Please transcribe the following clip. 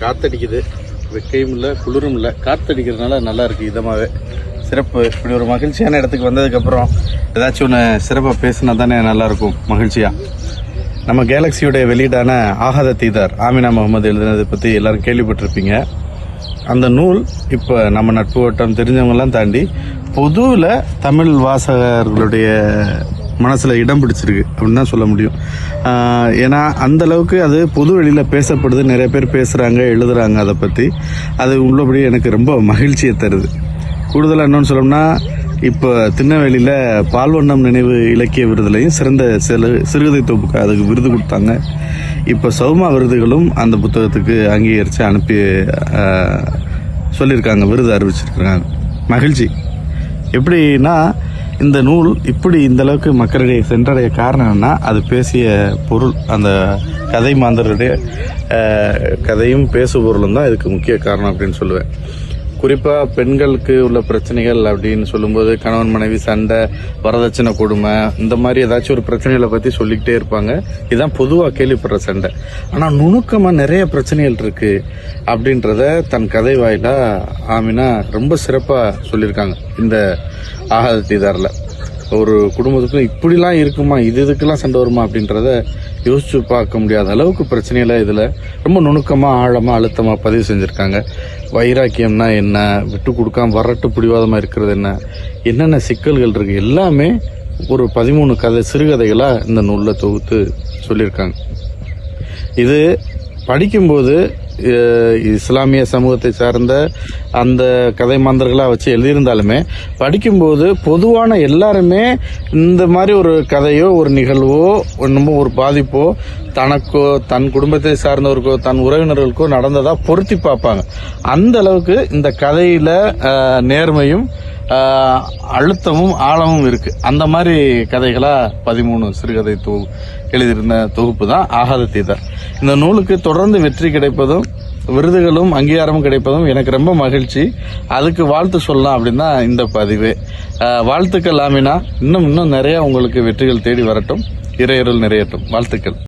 காத்தடிக்குது. வெக்கையும் இல்லை குளிரும் இல்லை. காத்தடிக்கிறதுனால நல்லா இதமாகவே சிறப்பு. இப்படி ஒரு மகிழ்ச்சியான இடத்துக்கு வந்ததுக்கப்புறம் ஏதாச்சும் ஒன்று சிறப்பாக பேசினா தானே நல்லாயிருக்கும் மகிழ்ச்சியாக நம்ம கேலக்ஸியுடைய வெளியீடான ஆகாத தீதார் ஆமினா முகமது எழுதினதை பற்றி எல்லோரும் கேள்விப்பட்டிருப்பீங்க. அந்த நூல் இப்போ நம்ம நட்பு வட்டம் தெரிஞ்சவங்கெல்லாம் தாண்டி பொதுவில் தமிழ் வாசகர்களுடைய மனசில் இடம் பிடிச்சிருக்கு அப்படின்னு தான் சொல்ல முடியும். ஏன்னா அந்தளவுக்கு அது பொது வெளியில் பேசப்படுது. நிறைய பேர் பேசுகிறாங்க எழுதுகிறாங்க அதை பற்றி அது உள்ளபடி எனக்கு ரொம்ப மகிழ்ச்சியை தருது. கூடுதலாக என்னன்னு சொல்லணும்னா இப்போ திருநெல்வேலியில் பால்வண்ணம் நினைவு இலக்கிய விருதுலையும் சிறந்த சில சிறுகதை தொகுப்புக்கு அதுக்கு விருது கொடுத்தாங்க. இப்போ சௌமா விருதுகளும் அந்த புத்தகத்துக்கு அங்கீகரித்து அனுப்பி சொல்லியிருக்காங்க விருது அறிவிச்சிருக்காங்க. மகிழ்ச்சி. எப்படின்னா இந்த நூல் இப்படி இந்த அளவுக்கு மக்களிடையே சென்றடைய காரணம் என்னன்னா அது பேசிய பொருள் அந்த கதை மாந்தருடைய கதையும் பேசு பொருளும் தான் இதுக்கு முக்கிய காரணம் அப்படின்னு சொல்லுவேன். குறிப்பாக பெண்களுக்கு உள்ள பிரச்சனைகள் அப்படின்னு சொல்லும்போது கணவன் மனைவி சண்டை வரதட்சணை கொடுமை இந்த மாதிரி ஏதாச்சும் ஒரு பிரச்சனைகளை பற்றி சொல்லிக்கிட்டே இருப்பாங்க. இதுதான் பொதுவாக கேள்விப்படுற சண்டை. ஆனால் நுணுக்கமாக நிறைய பிரச்சனைகள் இருக்குது அப்படின்றத தன் கதை வாயிலாக ஆமினா ரொம்ப சிறப்பாக சொல்லியிருக்காங்க இந்த ஆகாத தீதாரில். ஒரு குடும்பத்துக்கும் இப்படிலாம் இருக்குமா இது இதுக்கெல்லாம் சண்டை வருமா அப்படின்றத யோசிச்சு பார்க்க முடியாத அளவுக்கு பிரச்சனையில் இதில் ரொம்ப நுணுக்கமாக ஆழமாக அழுத்தமாக பதிவு செஞ்சுருக்காங்க. வைராக்கியம்னா என்ன? விட்டு கொடுக்காம வரட்டு பிடிவாதமாக இருக்கிறது என்ன? என்னென்ன சிக்கல்கள் இருக்குது எல்லாமே ஒரு பதிமூணு கதை சிறுகதைகளாக இந்த நூலில் தொகுத்து சொல்லியிருக்காங்க. இது படிக்கும்போது இஸ்லாமிய சமூகத்தை சார்ந்த அந்த கதை மாந்தர்களாக வச்சு எழுதியிருந்தாலுமே படிக்கும்போது பொதுவான எல்லாருமே இந்த மாதிரி ஒரு கதையோ ஒரு நிகழ்வோ என்னமோ ஒரு பாதிப்போ தனக்கோ தன் குடும்பத்தை சார்ந்தவருக்கோ தன் உறவினர்களுக்கோ நடந்ததாக பொருத்தி பார்ப்பாங்க. அந்த அளவுக்கு இந்த கதையில் நேர்மையும் அழுத்தமும் ஆழமும் இருக்கு. அந்த மாதிரி கதைகளா பதிமூணு சிறுகதை தொகு எழுதியிருந்த தொகுப்பு தான் ஆகாத தீதர். இந்த நூலுக்கு தொடர்ந்து வெற்றி கிடைப்பதும் விருதுகளும் அங்கீகாரமும் கிடைப்பதும் எனக்கு ரொம்ப மகிழ்ச்சி. அதுக்கு வாழ்த்து சொல்லலாம் அப்படின்னா இந்த பதிவு. வாழ்த்துக்கள் ஆமினா இன்னும் இன்னும் நிறைய உங்களுக்கு வெற்றிகள் தேடி வரட்டும். இறையருள் நிறையட்டும். வாழ்த்துக்கள்.